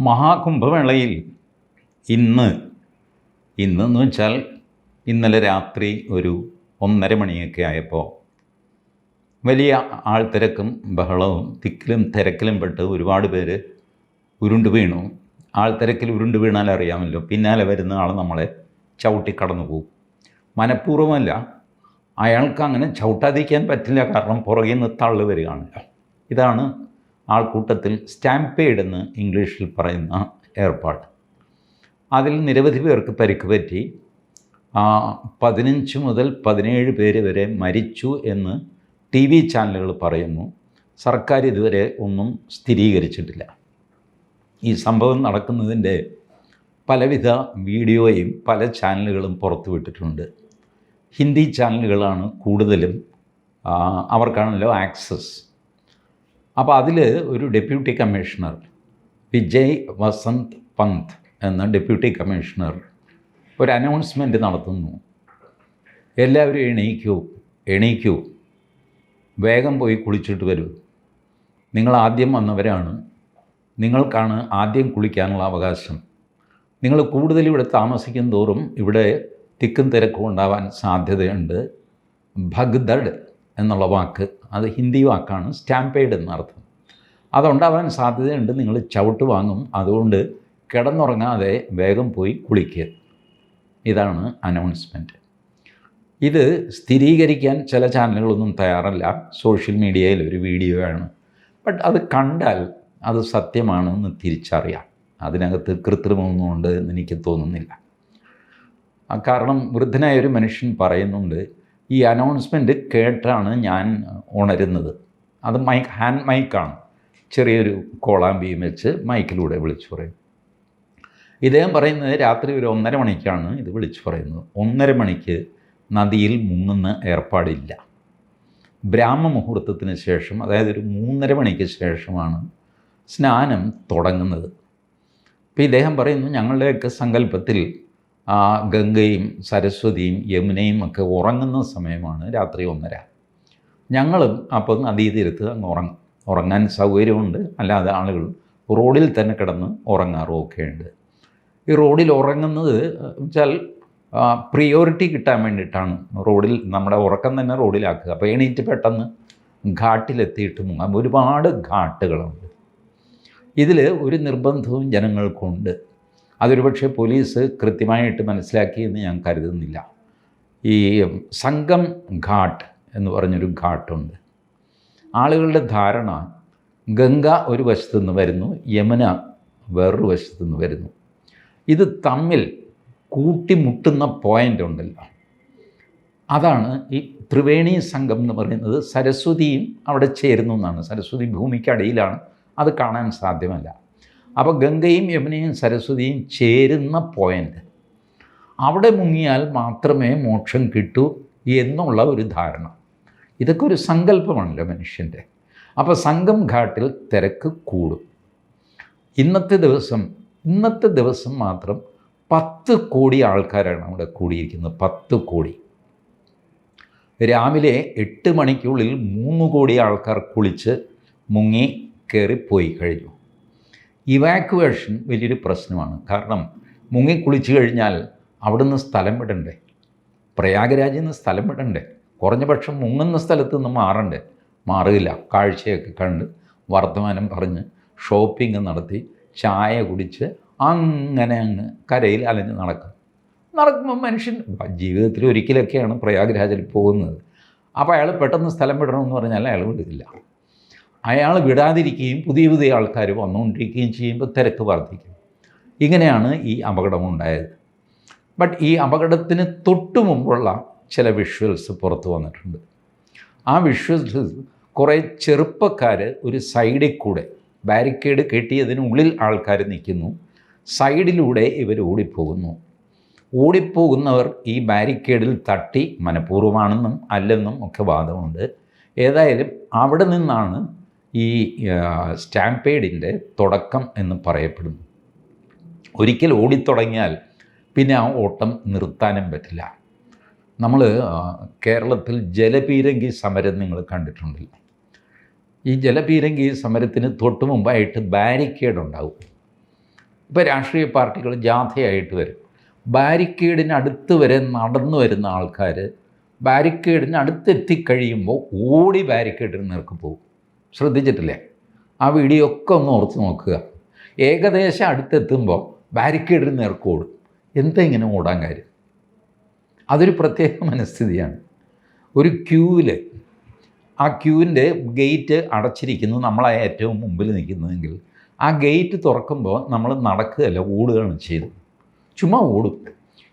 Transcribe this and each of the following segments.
മഹാകുംഭമേളയിൽ ഇന്ന് ഇന്നെന്ന് വെച്ചാൽ ഇന്നലെ രാത്രി ഒരു ഒന്നര മണിയൊക്കെ ആയപ്പോൾ വലിയ ആൾത്തിരക്കും ബഹളവും തിക്കിലും തിരക്കിലും പെട്ട് ഒരുപാട് പേര് ഉരുണ്ട് വീണു. ആൾത്തിരക്കിൽ ഉരുണ്ട് വീണാൽ അറിയാമല്ലോ പിന്നാലെ വരുന്ന ആൾ നമ്മളെ ചവിട്ടി കടന്നു പോകും മനഃപൂർവമല്ല അയാൾക്ക് അങ്ങനെ ചവിട്ടാതിരിക്കാൻ പറ്റില്ല കാരണം പുറകിൽ നിന്ന് തള്ളു വരികയാണല്ലോ ഇതാണ് ആൾക്കൂട്ടത്തിൽ സ്റ്റാമ്പേഡ് എന്ന് ഇംഗ്ലീഷിൽ പറയുന്ന ഏർപ്പാട്. അതിൽ നിരവധി പേർക്ക് പരിക്ക് പറ്റി പതിനഞ്ച് മുതൽ പതിനേഴ് പേര് വരെ മരിച്ചു എന്ന് ടി വി ചാനലുകൾ പറയുന്നു. സർക്കാർ ഇതുവരെ ഒന്നും സ്ഥിരീകരിച്ചിട്ടില്ല. ഈ സംഭവം നടക്കുന്നതിന്റെ പലവിധ വീഡിയോയും പല ചാനലുകളും പുറത്തുവിട്ടിട്ടുണ്ട്. ഹിന്ദി ചാനലുകളാണ് കൂടുതലും അവർക്കാണല്ലോ ആക്സസ്. അപ്പോൾ അതിൽ ഒരു ഡെപ്യൂട്ടി കമ്മീഷണർ വിജയ് വസന്ത് പന്ത് എന്ന ഡെപ്യൂട്ടി കമ്മീഷണർ ഒരു അനൗൺസ്മെന്റ് നടത്തുന്നു. എല്ലാവരും എണീക്കൂ എണീക്കൂ. വേഗം പോയി കുളിച്ചിട്ട് വരൂ. നിങ്ങൾ ആദ്യം വന്നവരാണ്. നിങ്ങൾക്കാണ് ആദ്യം കുളിക്കാനുള്ള അവകാശം. നിങ്ങൾ കൂടുതൽ ഇവിടെ താമസിക്കും തോറും ഇവിടെ തിക്കും തിരക്കും ഉണ്ടാവാൻ സാധ്യതയുണ്ട്. ഭഗ്ദഡ്. എന്നുള്ള വാക്ക് അത് ഹിന്ദി വാക്കാണ് സ്റ്റാമ്പേഡ് എന്നർത്ഥം അതുണ്ടാവാൻ സാധ്യതയുണ്ട്. നിങ്ങൾ ചവിട്ട് വാങ്ങും. അതുകൊണ്ട് കിടന്നുറങ്ങാതെ വേഗം പോയി കുളിക്കുക. ഇതാണ് അനൗൺസ്മെന്റ് ഇത് സ്ഥിരീകരിക്കാൻ ചില ചാനലുകളൊന്നും തയ്യാറല്ല. സോഷ്യൽ മീഡിയയിൽ ഒരു വീഡിയോ ആണ്. ബട്ട് അത് കണ്ടാൽ അത് സത്യമാണെന്ന് തിരിച്ചറിയാം. അതിനകത്ത് കൃത്രിമമൊന്നും ഉണ്ട് എന്ന് എനിക്ക് തോന്നുന്നില്ല. കാരണം വൃദ്ധനായ ഒരു മനുഷ്യൻ പറയുന്നുണ്ട് ഈ അനൗൺസ്മെന്റ് കേട്ടാണ് ഞാൻ ഉണരുന്നത്. അത് മൈക്ക് ഹാൻഡ് മൈക്കാണ്. ചെറിയൊരു കോളാമ്പിയും വെച്ച് മൈക്കിലൂടെ വിളിച്ചു പറയും. ഇദ്ദേഹം പറയുന്നത് രാത്രി ഒരു ഒന്നര മണിക്കാണ് ഇത് വിളിച്ചു പറയുന്നത്. ഒന്നര മണിക്ക് നദിയിൽ മുങ്ങുന്ന ഏർപ്പാടില്ല. ബ്രാഹ്മ മുഹൂർത്തത്തിന് ശേഷം അതായത് ഒരു മൂന്നര മണിക്ക് ശേഷമാണ് സ്നാനം തുടങ്ങുന്നത്. അപ്പോൾ ഇദ്ദേഹം പറയുന്നു ഞങ്ങളുടെയൊക്കെ സങ്കല്പത്തിൽ ആ ഗംഗയും സരസ്വതിയും യമുനയും ഒക്കെ ഉറങ്ങുന്ന സമയമാണ് രാത്രി ഒന്നര. ഞങ്ങളും അപ്പോൾ നദീതീരത്ത് അങ്ങ് ഉറങ്ങും. ഉറങ്ങാൻ സൗകര്യമുണ്ട്. അല്ലാതെ ആളുകൾ റോഡിൽ തന്നെ കിടന്ന് ഉറങ്ങാറുമൊക്കെ ഉണ്ട്. ഈ റോഡിൽ ഉറങ്ങുന്നത് വെച്ചാൽ പ്രിയോറിറ്റി കിട്ടാൻ വേണ്ടിയിട്ടാണ്. റോഡിൽ നമ്മുടെ ഉറക്കം തന്നെ റോഡിലാക്കുക. അപ്പോൾ എണീറ്റ് പെട്ടെന്ന് ഘാട്ടിലെത്തിയിട്ട് മുങ്ങാം. ഒരുപാട് ഘാട്ടുകളുണ്ട്. ഇതിൽ ഒരു നിർബന്ധവും ജനങ്ങൾക്കുണ്ട്. അതൊരു പക്ഷേ പോലീസ് കൃത്യമായിട്ട് മനസ്സിലാക്കി എന്ന് ഞാൻ കരുതുന്നില്ല. ഈ സംഗം ഘാട്ട് എന്ന് പറഞ്ഞൊരു ഘാട്ടുണ്ട്. ആളുകളുടെ ധാരണ ഗംഗ ഒരു വശത്തു നിന്ന് വരുന്നു യമുന വേറൊരു വശത്തു നിന്ന് വരുന്നു. ഇത് തമ്മിൽ കൂട്ടിമുട്ടുന്ന പോയിന്റ് ഉണ്ടല്ലോ. അതാണ് ഈ ത്രിവേണി സംഘം എന്ന് പറയുന്നത്. സരസ്വതിയും അവിടെ ചേരുന്നു എന്നാണ്. സരസ്വതി ഭൂമിക്കടിയിലാണ് അത് കാണാൻ സാധ്യമല്ല. അപ്പോൾ ഗംഗയും യമുനയും സരസ്വതിയും ചേരുന്ന പോയിന്റ് അവിടെ മുങ്ങിയാൽ മാത്രമേ മോക്ഷം കിട്ടൂ എന്നുള്ള ഒരു ധാരണ. ഇതൊക്കെ ഒരു സങ്കല്പമാണല്ലോ മനുഷ്യന്റെ. അപ്പോൾ സംഘം ഘാട്ടിൽ തിരക്ക് കൂടും. ഇന്നത്തെ ദിവസം ഇന്നത്തെ ദിവസം മാത്രം പത്ത് കോടി ആൾക്കാരാണ് അവിടെ കൂടിയിരിക്കുന്നത്. പത്ത് കോടി. രാവിലെ എട്ട് മണിക്കുള്ളിൽ മൂന്ന് കോടി ആൾക്കാർ കുളിച്ച് മുങ്ങി കയറിപ്പോയി കഴിഞ്ഞു. ഇവാക്യുവേഷൻ വലിയൊരു പ്രശ്നമാണ്. കാരണം മുങ്ങി കുളിച്ച് കഴിഞ്ഞാൽ അവിടുന്ന് സ്ഥലം വിടണ്ടേ? പ്രയാഗരാജിൽ നിന്ന് സ്ഥലം വിടണ്ടേ? കുറഞ്ഞ പക്ഷം മുങ്ങുന്ന സ്ഥലത്ത് നിന്ന് മാറണ്ടേ? മാറില്ല കാഴ്ചയൊക്കെ കണ്ട് വർത്തമാനം പറഞ്ഞ് ഷോപ്പിംഗ് നടത്തി ചായ കുടിച്ച് അങ്ങനെ അങ്ങ് കരയിൽ അലഞ്ഞ് നടക്കും. നടക്കുമ്പോൾ മനുഷ്യൻ ജീവിതത്തിൽ ഒരിക്കലൊക്കെയാണ് പ്രയാഗ്രാജിൽ പോകുന്നത്. അപ്പോൾ അയാൾ പെട്ടെന്ന് സ്ഥലം വിടണമെന്ന് പറഞ്ഞാൽ അയാൾ വിടില്ല അയാൾ വിടാതിരിക്കുകയും പുതിയ പുതിയ ആൾക്കാർ വന്നുകൊണ്ടിരിക്കുകയും ചെയ്യുമ്പോൾ തിരക്ക് വർദ്ധിക്കും. ഇങ്ങനെയാണ് ഈ അപകടം ഉണ്ടായത്. ബട്ട് ഈ അപകടത്തിന് തൊട്ടു മുമ്പുള്ള ചില വിഷ്വൽസ് പുറത്തു വന്നിട്ടുണ്ട്. ആ വിഷ്വൽസ് കുറേ ചെറുപ്പക്കാർ ഒരു സൈഡിൽ കൂടെ ബാരിക്കേഡ് കെട്ടിയതിനുള്ളിൽ ആൾക്കാർ നിൽക്കുന്നു. സൈഡിലൂടെ ഇവർ ഓടിപ്പോകുന്നു. ഓടിപ്പോകുന്നവർ ഈ ബാരിക്കേഡിൽ തട്ടി മനഃപൂർവമാണെന്നും അല്ലെന്നും ഒക്കെ വാദമുണ്ട്. ഏതായാലും അവിടെ നിന്നാണ് ഈ സ്റ്റാമ്പേഡിന്റെ തുടക്കം എന്ന് പറയപ്പെടുന്നു ഒരിക്കൽ ഓടിത്തുടങ്ങിയാൽ പിന്നെ ആ ഓട്ടം നിർത്താനും പറ്റില്ല. നമ്മൾ കേരളത്തിൽ ജലപീരങ്കി സമരം നിങ്ങൾ കണ്ടിട്ടുണ്ടല്ലോ. ഈ ജലപീരങ്കി സമരത്തിന് തൊട്ട് മുമ്പായിട്ട് ബാരിക്കേഡ് ഉണ്ടാവും ഇപ്പോൾ രാഷ്ട്രീയ പാർട്ടികൾ ജാഥയായിട്ട് വരും. ബാരിക്കേഡിനടുത്ത് വരെ നടന്നു വരുന്ന ആൾക്കാർ ബാരിക്കേഡിന് അടുത്തെത്തിക്കഴിയുമ്പോൾ ഓടി ബാരിക്കേഡിന് നേർക്ക് പോകും. ശ്രദ്ധിച്ചിട്ടില്ലേ? ആ വീഡിയോ ഒക്കെ ഒന്ന് ഓർത്ത് നോക്കുക. ഏകദേശം അടുത്തെത്തുമ്പോൾ ബാരിക്കേഡിന് നേർക്ക് ഓടും എന്താ ഇങ്ങനെ ഓടാൻ കാര്യം? അതൊരു പ്രത്യേക മനസ്ഥിതിയാണ്. ഒരു ക്യൂവിൽ ആ ക്യൂവിന്റെ ഗേറ്റ് അടച്ചിരിക്കുന്നു നമ്മളെ ഏറ്റവും മുമ്പിൽ നിൽക്കുന്നതെങ്കിൽ ആ ഗേറ്റ് തുറക്കുമ്പോൾ നമ്മൾ നടക്കുകയല്ല ഓടുകയാണ് ചെയ്തത് ചുമ്മാ ഓടും.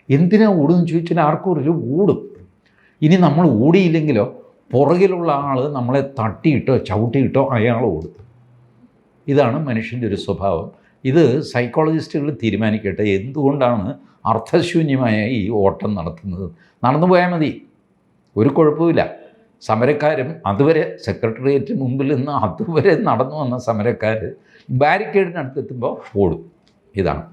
എന്തിനാ ഓടുമെന്ന് ചോദിച്ചാൽ ആർക്കും ഒരു ഓടും. ഇനി നമ്മൾ ഓടിയില്ലെങ്കിലോ പുറകിലുള്ള ആൾ നമ്മളെ തട്ടിയിട്ടോ ചവിട്ടിയിട്ടോ അയാൾ ഓടും. ഇതാണ് മനുഷ്യന്റെ ഒരു സ്വഭാവം. ഇത് സൈക്കോളജിസ്റ്റുകൾ തീരുമാനിക്കട്ടെ എന്തുകൊണ്ടാണ് അർത്ഥശൂന്യമായ ഈ ഓട്ടം നടത്തുന്നത്? നടന്നു പോയാൽ മതി. ഒരു കുഴപ്പമില്ല സമരക്കാരും അതുവരെ സെക്രട്ടേറിയറ്റ് മുമ്പിൽ നിന്ന് അതുവരെ നടന്നു വന്ന സമരക്കാർ ബാരിക്കേഡിനടുത്തെത്തുമ്പോൾ ഓടും. ഇതാണ്.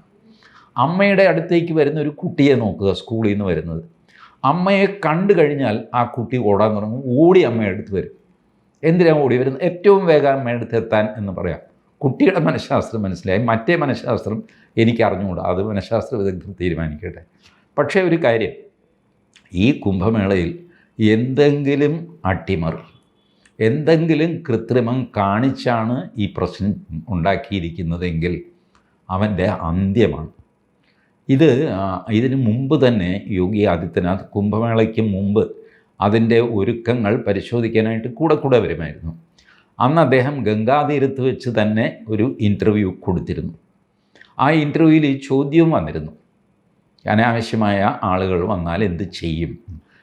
അമ്മയുടെ അടുത്തേക്ക് വരുന്ന ഒരു കുട്ടിയെ നോക്കുക സ്കൂളിൽ നിന്ന് വരുന്നത്. അമ്മയെ കണ്ടു കഴിഞ്ഞാൽ ആ കുട്ടി ഓടാൻ തുടങ്ങും. ഓടി അമ്മയെ അടുത്ത് വരും. എന്തിനാണ് ഓടി വരുന്നത്? ഏറ്റവും വേഗം അമ്മയുടെ അടുത്ത് എത്താൻ എന്ന് പറയാം. കുട്ടിയുടെ മനഃശാസ്ത്രം മനസ്സിലായി. മറ്റേ മനഃശാസ്ത്രം എനിക്ക് അറിഞ്ഞുകൂടാ. അത് മനഃശാസ്ത്ര വിദഗ്ധർ തീരുമാനിക്കട്ടെ. പക്ഷേ ഒരു കാര്യം. ഈ കുംഭമേളയിൽ എന്തെങ്കിലും അട്ടിമറി എന്തെങ്കിലും കൃത്രിമം കാണിച്ചാണ് ഈ പ്രശ്നം ഉണ്ടാക്കിയിരിക്കുന്നതെങ്കിൽ അവന്റെ അന്ത്യമാണ്. ഇത് ഇതിനു മുമ്പ് തന്നെ യോഗി ആദിത്യനാഥ് കുംഭമേളയ്ക്ക് മുമ്പ് അതിന്റെ ഒരുക്കങ്ങൾ പരിശോധിക്കാനായിട്ട് കൂടെ കൂടെ വരുമായിരുന്നു. അന്ന് അദ്ദേഹം ഗംഗാതീരത്ത് വെച്ച് തന്നെ ഒരു ഇന്റർവ്യൂ കൊടുത്തിരുന്നു. ആ ഇന്റർവ്യൂവിൽ ഈ ചോദ്യവും വന്നിരുന്നു. അനാവശ്യമായ ആളുകൾ വന്നാൽ എന്ത് ചെയ്യും?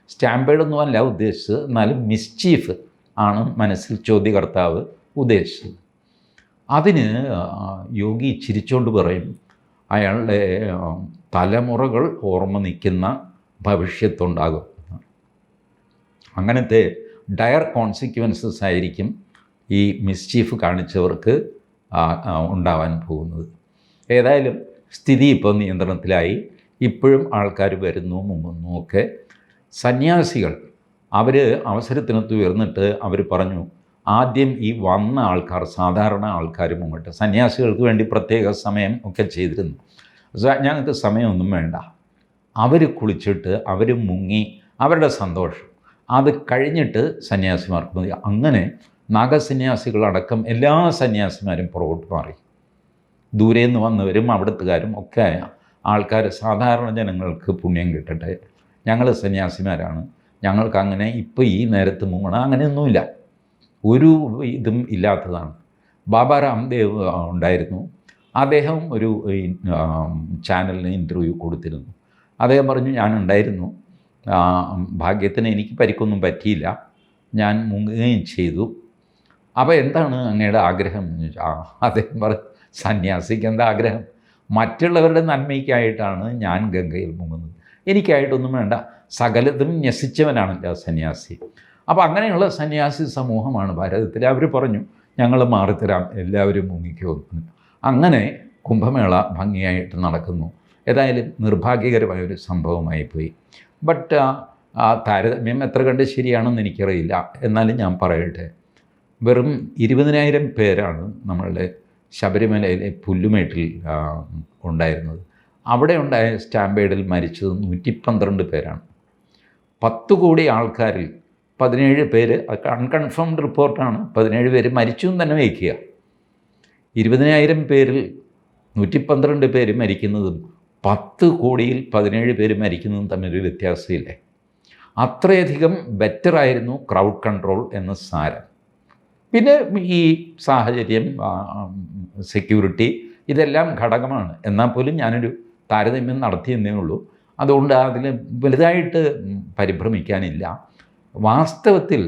സ്റ്റാമ്പേഡൊന്നും അല്ല ഉദ്ദേശിച്ചത്. എന്നാലും മിസ്ചീഫ് ആണ് മനസ്സിൽ ചോദ്യകർത്താവ് ഉദ്ദേശിച്ചത്. അതിന് യോഗി ചിരിച്ചുകൊണ്ട് പറയും. അയാളുടെ തലമുറകൾ ഓർമ്മ നിൽക്കുന്ന ഭവിഷ്യത്തുണ്ടാകും. അങ്ങനത്തെ ഡയർ കോൺസിക്വൻസസ് ആയിരിക്കും ഈ മിസ്ചീഫ് കാണിച്ചവർക്ക് ഉണ്ടാവാൻ പോകുന്നത്. ഏതായാലും സ്ഥിതി ഇപ്പോൾ നിയന്ത്രണത്തിലായി. ഇപ്പോഴും ആൾക്കാർ വരുന്നു മുങ്ങുന്നു ഒക്കെ. സന്യാസികൾ അവർ അവസരത്തിനൊത്ത് ഉയർന്നിട്ട് അവർ പറഞ്ഞു ആദ്യം ഈ വന്ന ആൾക്കാർ സാധാരണ ആൾക്കാർ മുമ്പോട്ട് സന്യാസികൾക്ക് വേണ്ടി പ്രത്യേക സമയം ഒക്കെ ചെയ്തിരുന്നു. ഞങ്ങൾക്ക് സമയമൊന്നും വേണ്ട. അവർ കുളിച്ചിട്ട് അവർ മുങ്ങി അവരുടെ സന്തോഷം. അത് കഴിഞ്ഞിട്ട് സന്യാസിമാർക്ക് മതി. അങ്ങനെ നാഗസന്യാസികളടക്കം എല്ലാ സന്യാസിമാരും പുറകോട്ട് മാറി. ദൂരെ നിന്ന് വന്നവരും അവിടുത്തുകാരും ഒക്കെ ആൾക്കാർ സാധാരണ ജനങ്ങൾക്ക് പുണ്യം കിട്ടട്ടെ. ഞങ്ങൾ സന്യാസിമാരാണ്. ഞങ്ങൾക്ക് അങ്ങനെ ഇപ്പോൾ ഈ നേരത്ത് മുങ്ങണം അങ്ങനെയൊന്നുമില്ല. ഒരു ഇതും ഇല്ലാത്തതാണ്. ബാബ രാംദേവ് ഉണ്ടായിരുന്നു. അദ്ദേഹം ഒരു ചാനലിന് ഇന്റർവ്യൂ കൊടുത്തിരുന്നു. അദ്ദേഹം പറഞ്ഞു ഞാൻ ഉണ്ടായിരുന്നു ഭാഗ്യത്തിന് എനിക്ക് പരിക്കൊന്നും പറ്റിയില്ല. ഞാൻ മുങ്ങുകയും ചെയ്തു. അപ്പോൾ എന്താണ് അങ്ങയുടെ ആഗ്രഹം? എന്ന് ചോദിച്ചാൽ അദ്ദേഹം പറഞ്ഞു സന്യാസിക്ക് എന്താ ആഗ്രഹം? മറ്റുള്ളവരുടെ നന്മയ്ക്കായിട്ടാണ് ഞാൻ ഗംഗയിൽ മുങ്ങുന്നത്. എനിക്കായിട്ടൊന്നും വേണ്ട. സകലതും ന്യസിച്ചവനാണല്ലോ സന്യാസി. അപ്പോൾ അങ്ങനെയുള്ള സന്യാസി സമൂഹമാണ് ഭാരതത്തിൽ അവർ പറഞ്ഞു ഞങ്ങൾ മാറിത്തരാം എല്ലാവരും മുങ്ങിക്കുമെന്ന് അങ്ങനെ കുംഭമേള ഭംഗിയായിട്ട് നടക്കുന്നു. ഏതായാലും നിർഭാഗ്യകരമായ ഒരു സംഭവമായി പോയി. ബട്ട് ആ താരതമ്യം എത്ര കണ്ട് ശരിയാണെന്ന് എനിക്കറിയില്ല. എന്നാലും ഞാൻ പറയട്ടെ. വെറും ഇരുപതിനായിരം പേരാണ് നമ്മളുടെ ശബരിമലയിലെ പുല്ലുമേട്ടിൽ ഉണ്ടായിരുന്നത്. അവിടെ ഉണ്ടായ സ്റ്റാമ്പേഡിൽ മരിച്ചത് നൂറ്റി പന്ത്രണ്ട് പേരാണ്. പത്ത് കോടി ആൾക്കാരിൽ പതിനേഴ് പേര് അൺകൺഫേംഡ് റിപ്പോർട്ടാണ് പതിനേഴ് പേര് മരിച്ചു എന്ന് തന്നെ വയ്ക്കുക. ഇരുപതിനായിരം പേരിൽ നൂറ്റി പന്ത്രണ്ട് പേര് മരിക്കുന്നതും പത്ത് കോടിയിൽ പതിനേഴ് പേര് മരിക്കുന്നതും തമ്മിലൊരു വ്യത്യാസമില്ലേ? അത്രയധികം ബെറ്ററായിരുന്നു ക്രൗഡ് കൺട്രോൾ എന്ന സാരം. പിന്നെ ഈ സാഹചര്യം സെക്യൂരിറ്റി ഇതെല്ലാം ഘടകമാണ്. എന്നാൽ പോലും ഞാനൊരു താരതമ്യം നടത്തിയെന്നേ ഉള്ളൂ. അതുകൊണ്ട് അതിൽ വലുതായിട്ട് പരിഭ്രമിക്കാനില്ല. വാസ്തവത്തിൽ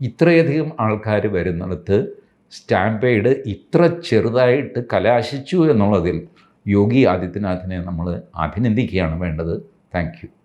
ഇത്രയധികം ആൾക്കാർ വരുന്നിടത്ത് സ്റ്റാമ്പേഡ് ഇത്ര ചെറുതായിട്ട് കലാശിച്ചു എന്നുള്ളതിൽ യോഗി ആദിത്യനാഥിനെ നമ്മൾ അഭിനന്ദിക്കുകയാണ് വേണ്ടത്. താങ്ക്